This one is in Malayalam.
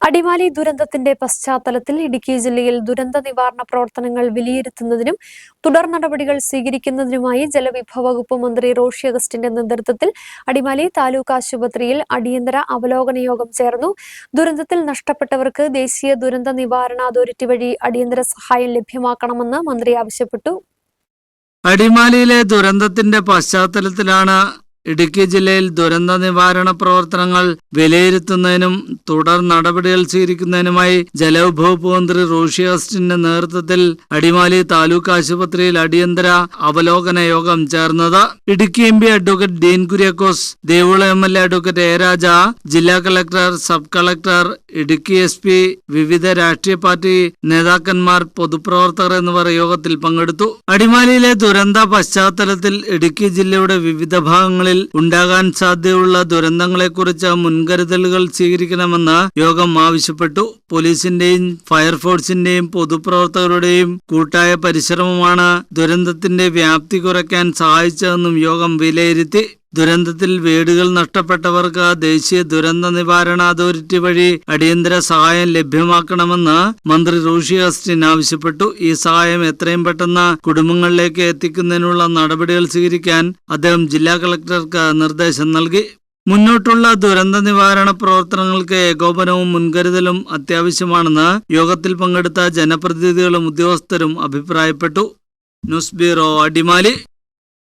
അടിമാലി ദുരന്തത്തിന്റെ പശ്ചാത്തലത്തിൽ ഇടുക്കി ജില്ലയിൽ ദുരന്ത നിവാരണ പ്രവർത്തനങ്ങൾ വിലയിരുത്തുന്നതിനും തുടർ നടപടികൾ സ്വീകരിക്കുന്നതിനുമായി ജലവിഭവ വകുപ്പ് മന്ത്രി റോഷി അഗസ്റ്റിന്റെ നേതൃത്വത്തിൽ അടിമാലി താലൂക്ക് ആശുപത്രിയിൽ അടിയന്തര അവലോകന യോഗം ചേർന്നു. ദുരന്തത്തിൽ നഷ്ടപ്പെട്ടവർക്ക് ദേശീയ ദുരന്ത നിവാരണ അതോറിറ്റി വഴി അടിയന്തര സഹായം ലഭ്യമാക്കണമെന്ന് മന്ത്രി ആവശ്യപ്പെട്ടു. അടിമാലിയിലെ ദുരന്തത്തിന്റെ പശ്ചാത്തലത്തിലാണ് ഇടുക്കി ജില്ലയിൽ ദുരന്ത നിവാരണ പ്രവർത്തനങ്ങൾ വിലയിരുത്തുന്നതിനും തുടർ നടപടികൾ സ്വീകരിക്കുന്നതിനുമായി ജലവിഭവ മന്ത്രി റോഷി ഓസ്റ്റിന്റെ നേതൃത്വത്തിൽ അടിമാലി താലൂക്ക് ആശുപത്രിയിൽ അടിയന്തര അവലോകന യോഗം ചേർന്നത്. Idukki M P advocate Dean Kuriakose ദേവുള M L A advocate A Raja ജില്ലാ collector sub collector Idukki S P വിവിധ രാഷ്ട്രീയ പാർട്ടി നേതാക്കന്മാർ പൊതുപ്രവർത്തകർ എന്നിവർ യോഗത്തിൽ പങ്കെടുത്തു. അടിമാലിയിലെ ദുരന്ത പശ്ചാത്തലത്തിൽ ഇടുക്കി ജില്ലയുടെ വിവിധ ഭാഗങ്ങളിൽ ഉണ്ടാകാൻ സാധ്യതയുള്ള ദുരന്തങ്ങളെക്കുറിച്ച് മുൻകരുതലുകൾ സ്വീകരിക്കണമെന്ന് യോഗം ആവശ്യപ്പെട്ടു. പോലീസിന്റെയും ഫയർഫോഴ്സിന്റെയും പൊതുപ്രവർത്തകരുടെയും കൂട്ടായ പരിശ്രമമാണ് ദുരന്തത്തിന്റെ വ്യാപ്തി കുറയ്ക്കാൻ സഹായിച്ചതെന്നും യോഗം വിലയിരുത്തി. ദുരന്തത്തിൽ വീടുകൾ നഷ്ടപ്പെട്ടവർക്ക് ദേശീയ ദുരന്ത നിവാരണ അതോറിറ്റി വഴി അടിയന്തര സഹായം ലഭ്യമാക്കണമെന്ന് മന്ത്രി റൂഷി അസ്റ്റിൻ ആവശ്യപ്പെട്ടു. ഈ സഹായം എത്രയും പെട്ടെന്ന് കുടുംബങ്ങളിലേക്ക് എത്തിക്കുന്നതിനുള്ള നടപടികൾ സ്വീകരിക്കാൻ അദ്ദേഹം ജില്ലാ കളക്ടർക്ക് നിർദ്ദേശം നൽകി. മുന്നോട്ടുള്ള ദുരന്ത നിവാരണ പ്രവർത്തനങ്ങൾക്ക് ഏകോപനവും മുൻകരുതലും അത്യാവശ്യമാണെന്ന് യോഗത്തിൽ പങ്കെടുത്ത ജനപ്രതിനിധികളും ഉദ്യോഗസ്ഥരും അഭിപ്രായപ്പെട്ടു. News bureau Adimali.